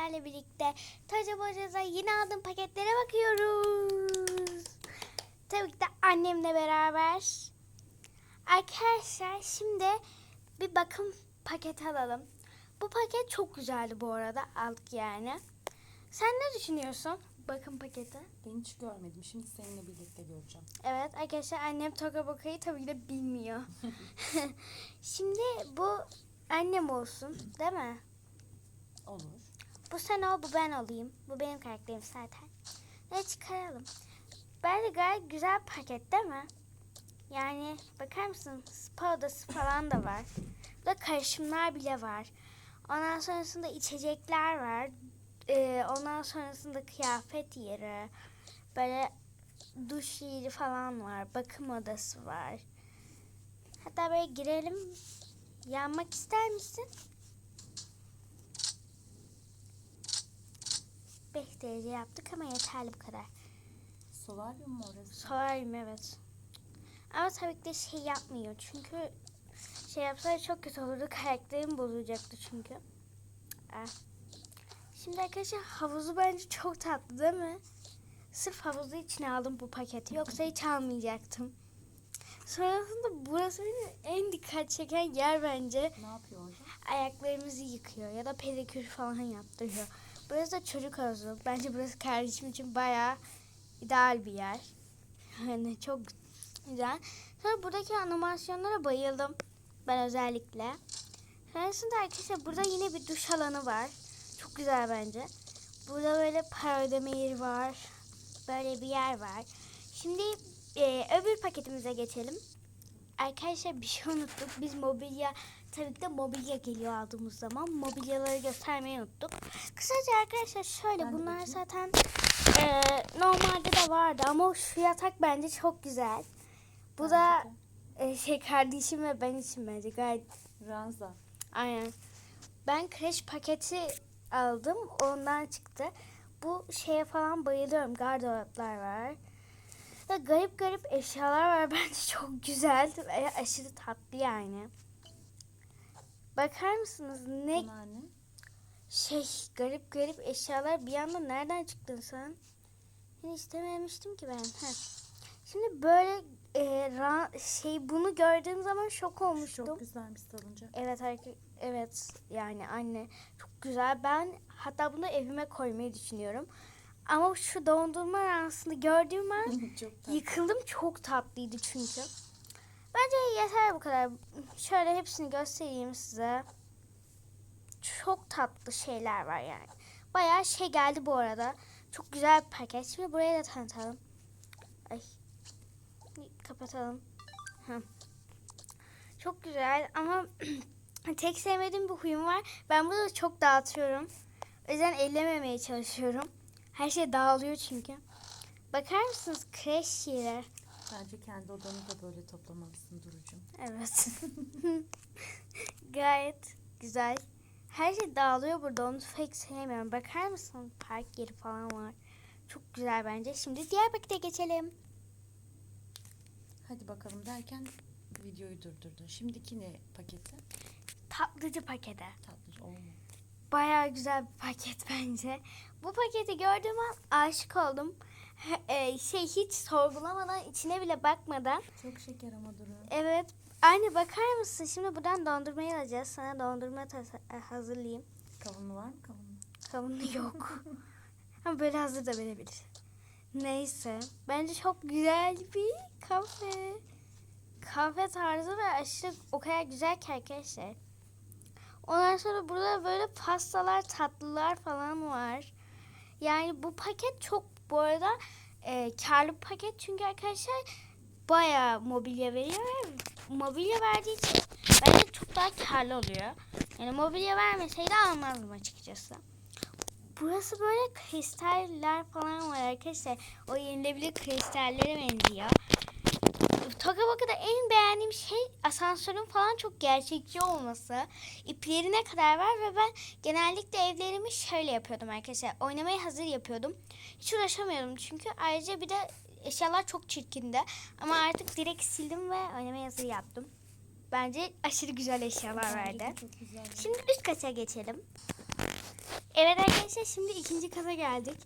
sizlerle birlikte Taca Boca'da yeni aldığım paketlere bakıyoruz. Tabii ki de annemle beraber. Arkadaşlar şimdi bir bakım paketi alalım. Bu paket çok güzeldi bu arada aldık yani. Sen ne düşünüyorsun bakım paketi? Ben hiç görmedim. Şimdi seninle birlikte göreceğim. Evet arkadaşlar annem Toka Boka'yı tabii ki de bilmiyor. şimdi bu annem olsun değil mi? Olur. Bu sen ol, bu ben olayım. Bu benim karakterim zaten. Ne çıkaralım. Bence gayet güzel paket değil mi? Yani bakar mısın? Spa odası falan da var. Burada karışımlar bile var. Ondan sonrasında içecekler var. Ee, ondan sonrasında kıyafet yeri. Böyle duş yeri falan var. Bakım odası var. Hatta böyle girelim. Yanmak ister misin? 5 derece yaptık ama yeterli bu kadar. Solaryum mu orası? Solaryum evet. Ama tabii ki de şey yapmıyor çünkü şey yapsaydı çok kötü olurdu. Karakterim bozulacaktı çünkü. Ah. Şimdi arkadaşlar havuzu bence çok tatlı değil mi? Sırf havuzu için aldım bu paketi. Yoksa hiç almayacaktım. Sonrasında burası benim en dikkat çeken yer bence. Ne yapıyor orada? Ayaklarımızı yıkıyor ya da pedikür falan yaptırıyor. Burası da çocuk havuzu. Bence burası kardeşim için bayağı ideal bir yer. Yani çok güzel. Sonra buradaki animasyonlara bayıldım. Ben özellikle. Sonrasında arkadaşlar burada yine bir duş alanı var. Çok güzel bence. Burada böyle para ödeme yeri var. Böyle bir yer var. Şimdi e, öbür paketimize geçelim. Arkadaşlar bir şey unuttuk. Biz mobilya tabii ki de mobilya geliyor aldığımız zaman. Mobilyaları göstermeyi unuttuk. Kısaca arkadaşlar şöyle Ben bunlar bakayım. zaten e, normalde de vardı ama şu yatak bence çok güzel. Bu Bence da e, şey kardeşim ve ben için bence gayet Ranza. aynen. Ben kreş paketi aldım. Ondan çıktı. Bu şeye falan bayılıyorum. Gardıroplar var. Ve garip garip eşyalar var. Bence çok güzel ve aşırı tatlı yani. Bakar mısınız ne Bunlar ne? şey garip garip eşyalar bir anda nereden çıktın sen? Hiç istememiştim ki ben. Heh. Şimdi böyle e, ra- şey bunu gördüğüm zaman şok olmuştum. Çok güzelmiş salıncak. Evet harika- evet yani anne çok güzel. Ben hatta bunu evime koymayı düşünüyorum. Ama şu dondurma aslında gördüğüm an Çok yıkıldım. Çok tatlıydı çünkü. Bence yeter bu kadar. Şöyle hepsini göstereyim size. Çok tatlı şeyler var yani. Bayağı şey geldi bu arada. Çok güzel bir paket. Şimdi buraya da tanıtalım. Ay. Kapatalım. Hı. Çok güzel ama tek sevmediğim bir huyum var. Ben bunu çok dağıtıyorum. O yüzden ellememeye çalışıyorum. Her şey dağılıyor çünkü. Bakar mısınız kreş yeri? Bence kendi odanı da böyle toplamalısın Duru'cum. Evet. Gayet güzel. Her şey dağılıyor burada. Onu pek sevmiyorum. Bakar mısın? Park yeri falan var. Çok güzel bence. Şimdi diğer pakete geçelim. Hadi bakalım derken videoyu durdurdun. Şimdiki ne paketi? Tatlıcı pakete. Tatlıcı. Oo. Bayağı güzel bir paket bence. Bu paketi gördüğüm an aşık oldum. Ee, şey hiç sorgulamadan içine bile bakmadan. Çok şeker ama Duru. Evet. Anne bakar mısın? Şimdi buradan dondurmayı alacağız. Sana dondurma e, hazırlayayım. Kavunlu var mı kavunlu? Kavunu yok. Ama böyle hazır da verebilir. Neyse. Bence çok güzel bir kafe. Kafe tarzı ve aşırı o kadar güzel ki arkadaşlar. Ondan sonra burada böyle pastalar, tatlılar falan var. Yani bu paket çok bu arada e, karlı paket çünkü arkadaşlar bayağı mobilya veriyor ve mobilya verdiği için bence çok daha karlı oluyor. Yani mobilya vermeseydi almazdım açıkçası. Burası böyle kristaller falan var arkadaşlar. O yenilebilir kristallere benziyor. Tokabaka'da en beğendiğim şey asansörün falan çok gerçekçi olması. İplerine kadar var ve ben genellikle evlerimi şöyle yapıyordum arkadaşlar. Oynamaya hazır yapıyordum. Hiç uğraşamıyordum çünkü ayrıca bir de eşyalar çok çirkindi. Ama artık direkt sildim ve oynamaya hazır yaptım. Bence aşırı güzel eşyalar güzel. Şimdi üst kata geçelim. Evet Arkadaşlar şimdi ikinci kata geldik.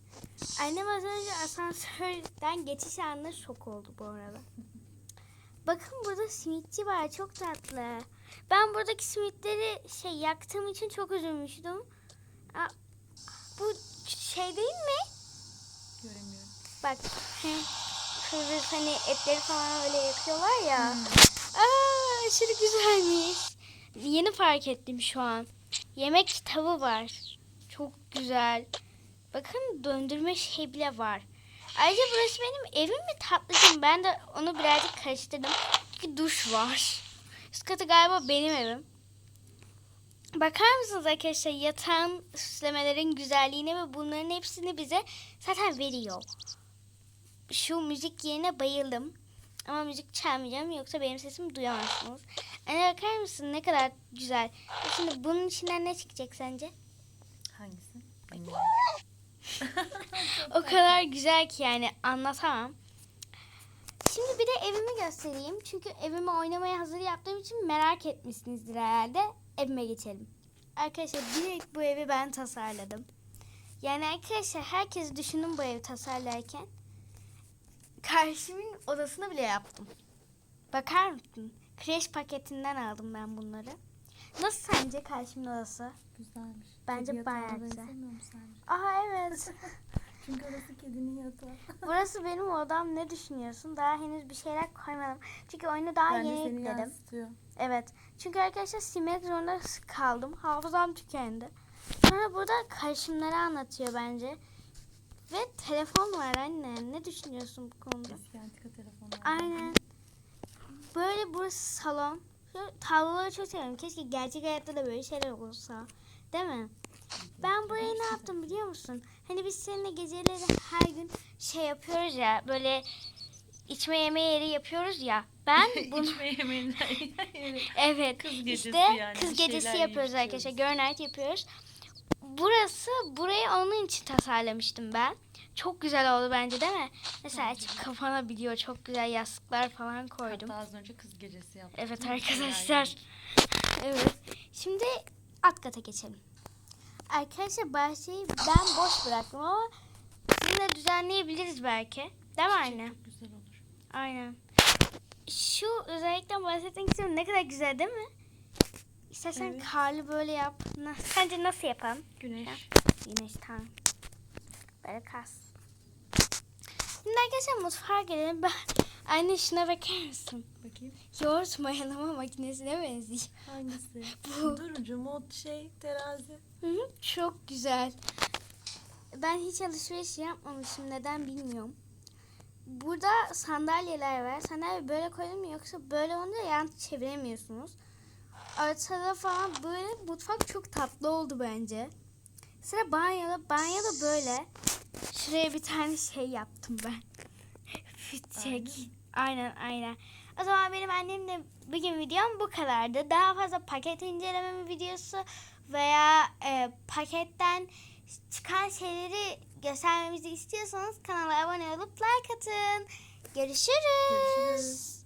Annem az önce asansörden geçiş anında şok oldu bu arada. Bakın burada simitçi var çok tatlı. Ben buradaki simitleri şey yaktığım için çok üzülmüştüm. Aa, bu şey değil mi? Göremiyorum. Bak şurada hani etleri falan öyle yakıyorlar ya. Hmm. Aa aşırı güzelmiş. Yeni fark ettim şu an. Yemek kitabı var. Çok güzel. Bakın döndürme şey bile var. Ayrıca burası benim evim mi tatlıcım? Ben de onu birazcık karıştırdım. Çünkü duş var. Üst katı galiba benim evim. Bakar mısınız arkadaşlar yatağın süslemelerin güzelliğine ve bunların hepsini bize zaten veriyor. Şu müzik yerine bayıldım. Ama müzik çalmayacağım yoksa benim sesimi duyamazsınız. Anne bakar mısın ne kadar güzel. Şimdi bunun içinden ne çıkacak sence? Hangisi? Bilmiyorum. O kadar güzel ki yani anlatamam. Şimdi bir de evimi göstereyim. Çünkü evimi oynamaya hazır yaptığım için merak etmişsinizdir herhalde. Evime geçelim. Arkadaşlar direkt bu evi ben tasarladım. Yani arkadaşlar herkes düşünün bu evi tasarlarken. Karşımın odasını bile yaptım. Bakar mısın? Kreş paketinden aldım ben bunları. Nasıl sence karşımın odası? Güzelmiş. Bence Kedi bayağı güzel. Aha evet. Çünkü orası kedinin yatağı. Burası benim odam. Ne düşünüyorsun? Daha henüz bir şeyler koymadım. Çünkü oyunu daha ben de yeni seni yükledim. yansıtıyor. Evet. Çünkü arkadaşlar silmek zorunda kaldım. Hafızam tükendi. Sonra burada karışımları anlatıyor bence. Ve telefon var anne. Ne düşünüyorsun bu konuda? Eski antika telefonlar. Aynen. Böyle burası salon. Şu tabloları çok seviyorum. Keşke gerçek hayatta da böyle şeyler olsa. Değil mi? Ben burayı ne yaptım biliyor musun? Hani biz seninle geceleri her gün şey yapıyoruz ya böyle içme yeme yeri yapıyoruz ya. Ben bunu İçme yemeğinden yeri. evet Kız gecesi işte yani, kız gecesi yapıyoruz arkadaşlar. night yapıyoruz. Burası burayı onun için tasarlamıştım ben. Çok güzel oldu bence değil mi? Mesela açıp kafana biliyor çok güzel yastıklar falan koydum. Hatta az önce kız gecesi yaptım. Evet arkadaşlar. Evet. Şimdi alt kata geçelim. Arkadaşlar bahçeyi ben boş bıraktım ama sizinle düzenleyebiliriz belki. Değil mi anne? Çok güzel olur. Aynen. Şu özellikle bahsetmek istiyorum. Ne kadar güzel değil mi? İstersen Evet. karlı böyle yap. Na- Sence nasıl yapalım? Güneş. Güneş tamam. Böyle kas. Şimdi arkadaşlar mutfağa gelelim. Ben... Anne şuna bakar mısın? Bakayım. Yoğurt mayalama makinesine benziyor. Hangisi? Bu. Durucu mod şey terazi. Hı hı, çok güzel. Ben hiç alışveriş yapmamışım. Neden bilmiyorum. Burada sandalyeler var. Sandalye böyle koydum yoksa böyle olunca yan çeviremiyorsunuz. Ortada falan böyle mutfak çok tatlı oldu bence. Sıra banyoda. Banyoda böyle. Şuraya bir tane şey yaptım ben. Fitçek. Aynen aynen. O zaman benim annemle bugün videom bu kadardı. Daha fazla paket inceleme videosu veya e, paketten çıkan şeyleri göstermemizi istiyorsanız kanala abone olup like atın. Görüşürüz. Görüşürüz.